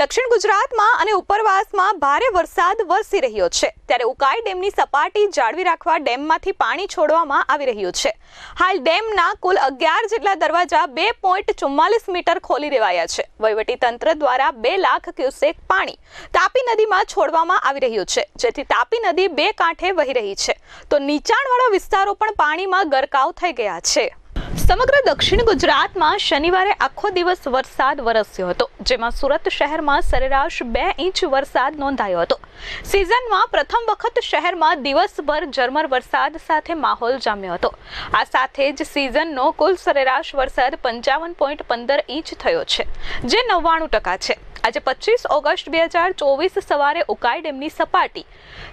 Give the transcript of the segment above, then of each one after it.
દક્ષિણ ગુજરાતમાં અને ઉપરવાસમાં ભારે વરસાદ વરસી રહ્યો છે. ત્યારે ઉકાઈ ડેમની સપાટી જાળવી રાખવા ડેમમાંથી પાણી છોડવામાં આવી રહ્યું છે. હાલ ડેમના કુલ અગિયાર જેટલા દરવાજા બે પોઈન્ટ ચુમ્માલીસ મીટર ખોલી દેવાયા છે. વહીવટી તંત્ર દ્વારા બે લાખ ક્યુસેક પાણી તાપી નદીમાં છોડવામાં આવી રહ્યું છે. જેથી તાપી નદી બે કાંઠે વહી રહી છે. તો નીચાણવાળા વિસ્તારો પણ પાણીમાં ગરકાવ થઈ ગયા છે. સમગ્ર દક્ષિણ ગુજરાતમાં શનિવારે આખો દિવસ વરસાદ વરસ્યો હતો. જેમાં સુરત શહેરમાં સરેરાશ બે ઇંચ વરસાદ નોંધાયો હતો. સિઝનમાં પ્રથમ વખત શહેરમાં દિવસભર ઝરમર વરસાદ સાથે માહોલ જામ્યો હતો. આ સાથે જ સિઝનનો કુલ સરેરાશ વરસાદ પંચાવન પોઈન્ટ પંદર ઇંચ થયો છે, જે નવ્વાણું ટકા છે. આજે પચીસ ઓગસ્ટ બે હજાર ચોવીસ સવારે ઉકાઈ ડેમની સપાટી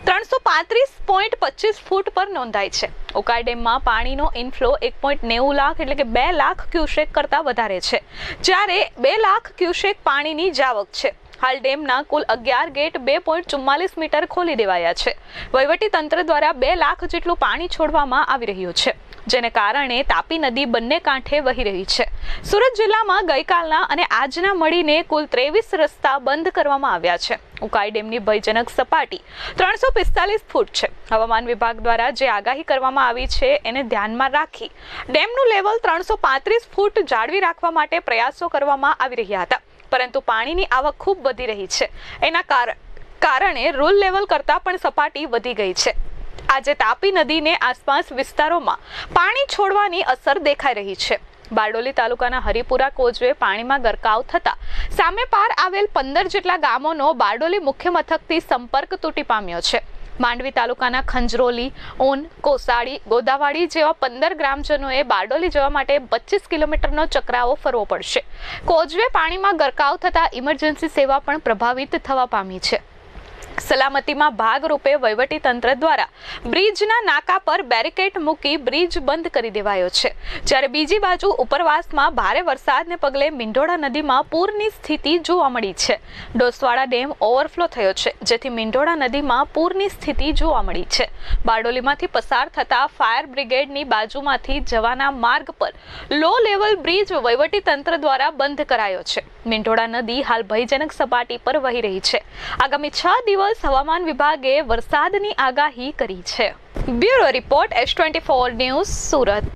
ત્રણસો પાંત્રીસ પોઈન્ટ પચીસ ફૂટ પર નોંધાઈ છે. ઉકાઈ ડેમમાં પાણીનો ઇનફ્લો એક પોઈન્ટ નેવું લાખ એટલે કે બે લાખ ક્યુસેક કરતાં વધારે છે. જ્યારે બે લાખ ક્યુસેક પાણીની જાવક છે. હાલ ડેમના કુલ અગિયાર ગેટ બે પોઈન્ટ ચુમ્માલીસ મીટર ખોલી દેવાયા છે. વહીવટી તંત્ર દ્વારા બે લાખ જેટલું પાણી છોડવામાં આવી રહ્યું છે. જેને કારણે તાપી નદી બંને કાંઠે વહી રહી છે. સુરત જિલ્લામાં ગઈકાલના અને આજના મળીને કુલ ત્રેવીસ રસ્તા બંધ કરવામાં આવ્યા છે. ઉકાઈ ડેમની ભયજનક સપાટી ત્રણસો પિસ્તાલીસ ફૂટ છે. હવામાન વિભાગ દ્વારા જે આગાહી કરવામાં આવી છે એને ધ્યાનમાં રાખી ડેમનું લેવલ ત્રણસો પાંત્રીસ ફૂટ જાળવી રાખવા માટે પ્રયાસો કરવામાં આવી રહ્યા હતા. પરંતુ પાણીની આવક ખૂબ વધી રહી છે. એના કાર- કારણે રૂલ લેવલ કરતાં પણ સપાટી વધી ગઈ છે. આજે તાપી નદીને આસપાસ વિસ્તારોમાં પાણી છોડવાની અસર દેખાઈ રહી છે. બારડોલી તાલુકાના હરિપુરા કોઝવે પાણીમાં ગરકાવ થતા સામે પાર આવેલ પંદર જેટલા ગામોનો બારડોલી મુખ્ય મથકથી સંપર્ક તૂટી પામ્યો છે. માંડવી તાલુકાના ખંજરોલી ઊન કોસાડી ગોદાવાડી જેવા પંદર ગ્રામજનોએ બારડોલી જવા માટે પચીસ કિલોમીટરનો ચક્રાવો ફરવો પડશે. કોઝવે પાણીમાં ગરકાવ થતા ઇમરજન્સી સેવા પણ પ્રભાવિત થવા પામી છે. સલામતીમાં ભાગરૂપે વહીવટી તંત્ર દ્વારા બ્રિજના નાકા પર બેરિકેડ મૂકી બ્રિજ બંધ કરી દેવાયો છે. જ્યારે બીજી બાજુ ઉપરવાસમાં ભારે વરસાદને પગલે મિંઢોળા નદીમાં પૂરની સ્થિતિ જોવા મળી છે. ડોસવાડા ડેમ ઓવરફ્લો થયો છે, જેથી મિંઢોળા નદીમાં પૂરની સ્થિતિ જોવા મળી છે. બારડોલીમાંથી પસાર થતા ફાયર બ્રિગેડની બાજુમાંથી જવાના માર્ગ પર લો લેવલ બ્રિજ વહીવટી તંત્ર દ્વારા બંધ કરાયો છે. મિંઢોળા નદી હાલ ભયજનક સપાટી પર વહી રહી છે. આગામી છ દિવસ હવામાન વિભાગે વરસાદની આગાહી કરી છે. Bureau report S twenty four news Surat.